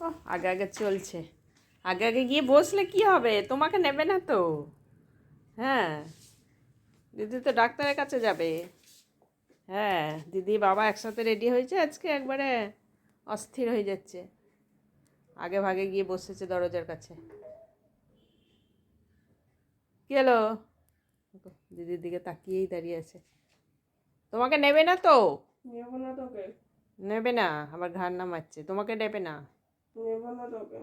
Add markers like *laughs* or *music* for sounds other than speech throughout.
ও আগে আগে চলছে। আগে আগে গিয়ে বসলে কি হবে? তোমাকে নেবে না তো। হ্যাঁ। দিদি তো ডাক্তারের কাছে যাবে। হ্যাঁ দিদি বাবা একসাথে রেডি হয়েছে আজকে একবারে অস্থির হয়ে যাচ্ছে। আগে ভাগে গিয়ে বসেছে দরজার কাছে। কি হলো? দিদির দিকে তাকিয়েই দাঁড়িয়ে আছে। তোমাকে নেবে না তো? নেব না তোকে। নেবে না আবার ঘাড় নামাচ্ছে। তোমাকে নেবে না। নেব না তোকে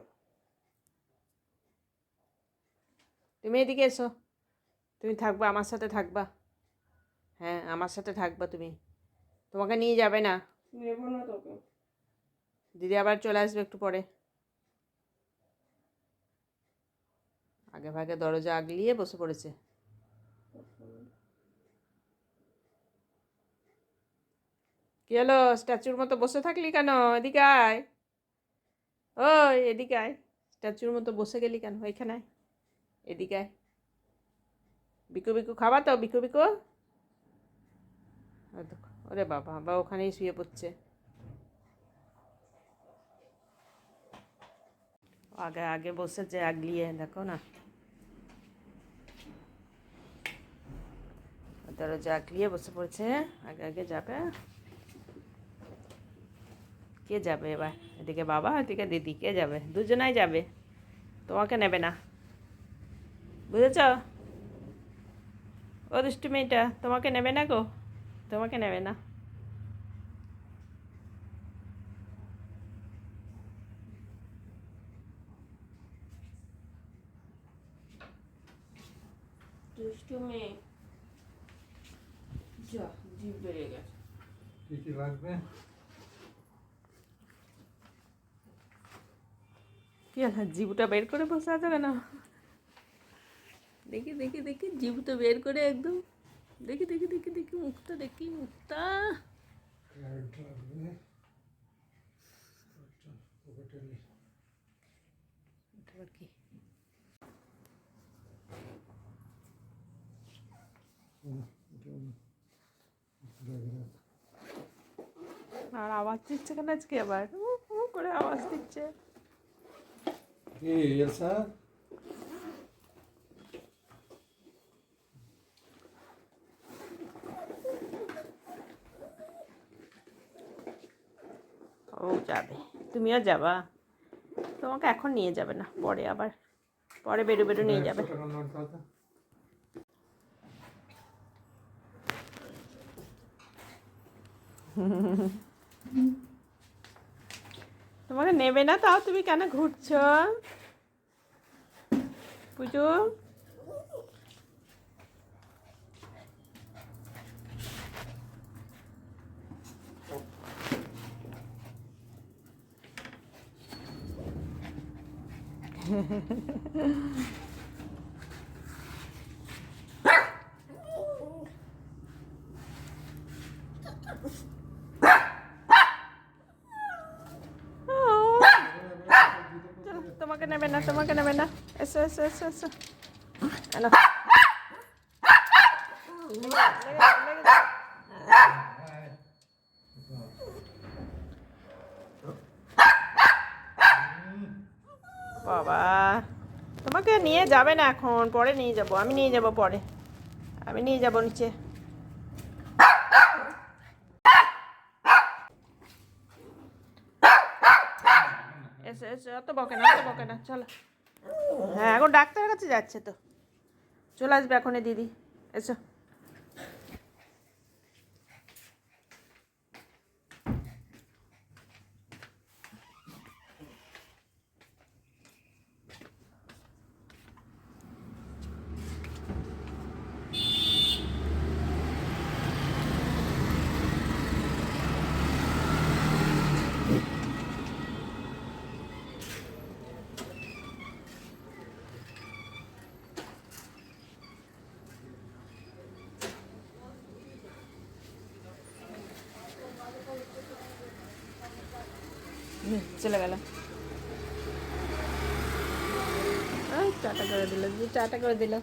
তুমি এদিকে এসো। তুমি থাকবা আমার সাথে থাকবা। হ্যাঁ আমার সাথে থাকবা তুমি। তোমাকে নিয়ে যাবে না। নেব না তোকে দিদি আবার চলে আসবে একটু পরে। আগে ভাগে দরজা আগলিয়ে বসে পড়েছে। কি হলো? স্ট্যাচুর মতো বসে থাকলি কেন? এদিকে আয়। ওই, এদিকে আয়। স্ট্যাচুর মতো বসে গেলি কেন? এখানে আয়। এদিকে আয়। বিকু বিকু, খাবা তো? বিকু বিকু? ওরে বাবা, বা ওখানেই শুয়ে পড়ছে। আগে আগে বসেছে আগলিয়ে, দেখো না। দরজা আগলিয়ে বসে পড়ছে। আগে আগে যাবে। কে যাবে এবার এদিকে বাবা এদিকে দিদি কে যাবে দুজনাই যাবে তোমাকে নেবে না বুঝেছ ও দুষ্টু মেয়েটা তোমাকে নেবে না গো তোমাকে নেবে না দুষ্টু মেয়ে যা জিভ বেড়ে গেছে কি কি লাগবে কি জিভটা বের করে বসে আছো কেন? দেখি দেখি দেখি বের করে একদম। দেখি দেখি দেখি দেখি মুখটা দেখি মুখটা। আর আওয়াজ দিচ্ছে কেন আজকে আবার? করে আওয়াজ দিচ্ছে। কি এলসা ও যাবে। তুমিও যাবা? তোমাকে এখন নিয়ে যাবে না পরে আবার। পরে বেরো বেরো নিয়ে যাবে। তো। *laughs* তোমাকে নেবে না তাও তুমি কেন ঘুরছ? পুজো *laughs* ও, চলো, তোমাকে নেবে না, তোমাকে নেবে না। এসো এসো এসো এসো। এনো। বাবা, তোমাকে নিয়ে যাবে না এখন, পরে নিয়ে যাব। আমি নিয়ে যাব পরে। আমি নিয়ে যাব নিচে এসো এসো অত বকে না অত বকে না চলো। হ্যাঁ এখন ডাক্তারের কাছে যাচ্ছে তো। চলে আসবে এখনই দিদি। এসো। চলে গেল। টাটা করে দিল দিদি টাটা করে দিল।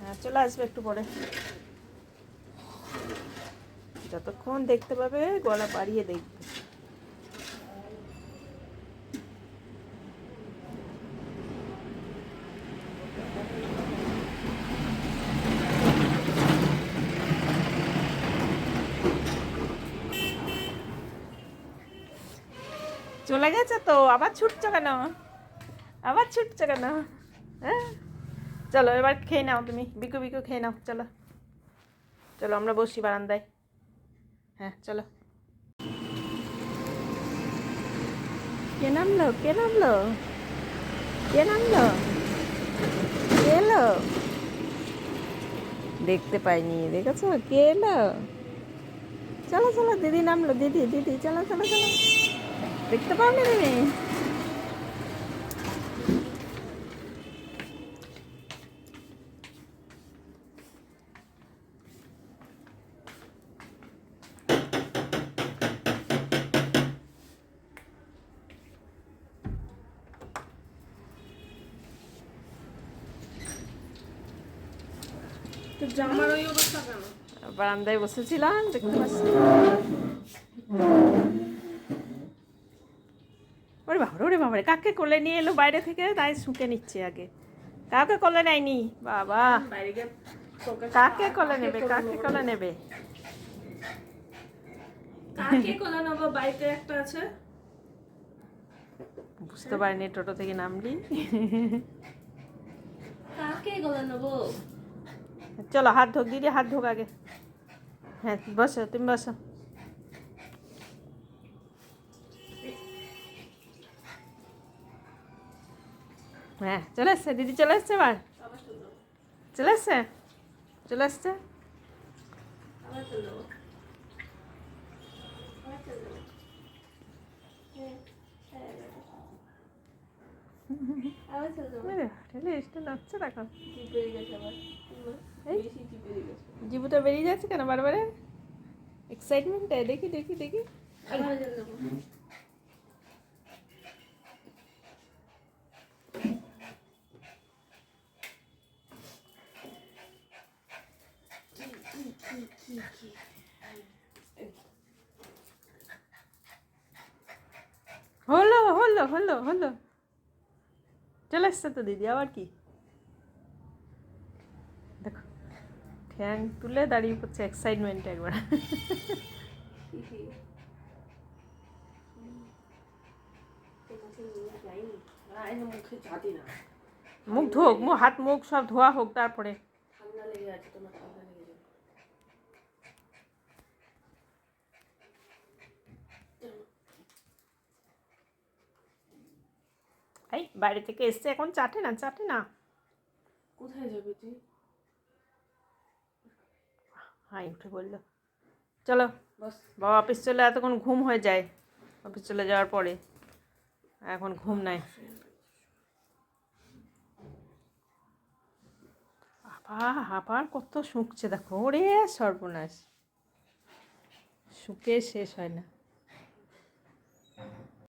হ্যাঁ চলে আসবে একটু পরে। যতক্ষণ দেখতে পাবে গলা বাড়িয়ে দেখবে। চলে গেছে তো, আবার ছুটছো কেন? আবার ছুটছো কেন? হ্যাঁ? চলো, এবার খেয়ে নাও তুমি, বিকু বিকু খেয়ে নাও, চলো। চলো, আমরা বসি বারান্দায়। হ্যাঁ চলো। কে নামলো? কে নামলো? কে নামলো? এলো? দেখতে পাইনি, দেখেছ? কে এলো? চলো চলো, দিদি নামলো, দিদি দিদি, চলো চলো চলো। দেখতে পাওনি তুমি? তো জামার ওই অবস্থা কেন? বারান্দায় বসেছিলাম দেখতে পাচ্ছি। ওরে বাবা ওরে বাবা রে, কাকে কোলে নিয়ে এলো বাইরে থেকে? তাই শুকে নিচ্ছে আগে। কাকে কোলে নেয়নি? বাবা। কাকে কোলে নেবে? কাকে কোলে নেবে? কাকে কোলে নেব? বাড়িতে একটা আছে। বুঝতে পারিনি টোটো থেকে নামলি? কাকে কোলে নেব? চলো হাত ধোক দিদি হাত ধোক আগে। হ্যাঁ বসো তুমি বসো। হ্যাঁ চলে এসছে, দিদি চলে এসছে আবার চলে এসছে? চলে এসছে? জিবুটা বেরিয়ে যাচ্ছে কেন বারবারে? এক্সাইটমেন্টে দেখি দেখি দেখি। হলো হলো হলো হলো। চলে এসছে তো দিদি, আবার কি? দেখো, ঠ্যাং তুলে দাঁড়িয়ে পড়ছে এক্সাইটমেন্ট একবার। মুখে ধোক, মুখ, হাত, মুখ সব ধোয়া হোক, তারপরে। ঠান্ডা লেগে আছে তোমার ঠান্ডা লেগে যাবে এই বাইরে থেকে এসছে এখন চাটে না চাটে না কোথায় যাবে তুই? হাই উঠে বলল। চলো বস। বাবা অফিস চলে এতক্ষণ ঘুম হয়ে যায়। অফিস চলে যাওয়ার পরে। এখন ঘুম নাই। বাবা আবার কত শুকছে দেখো। ওরে সর্বনাশ। শুকে শেষ হয় না।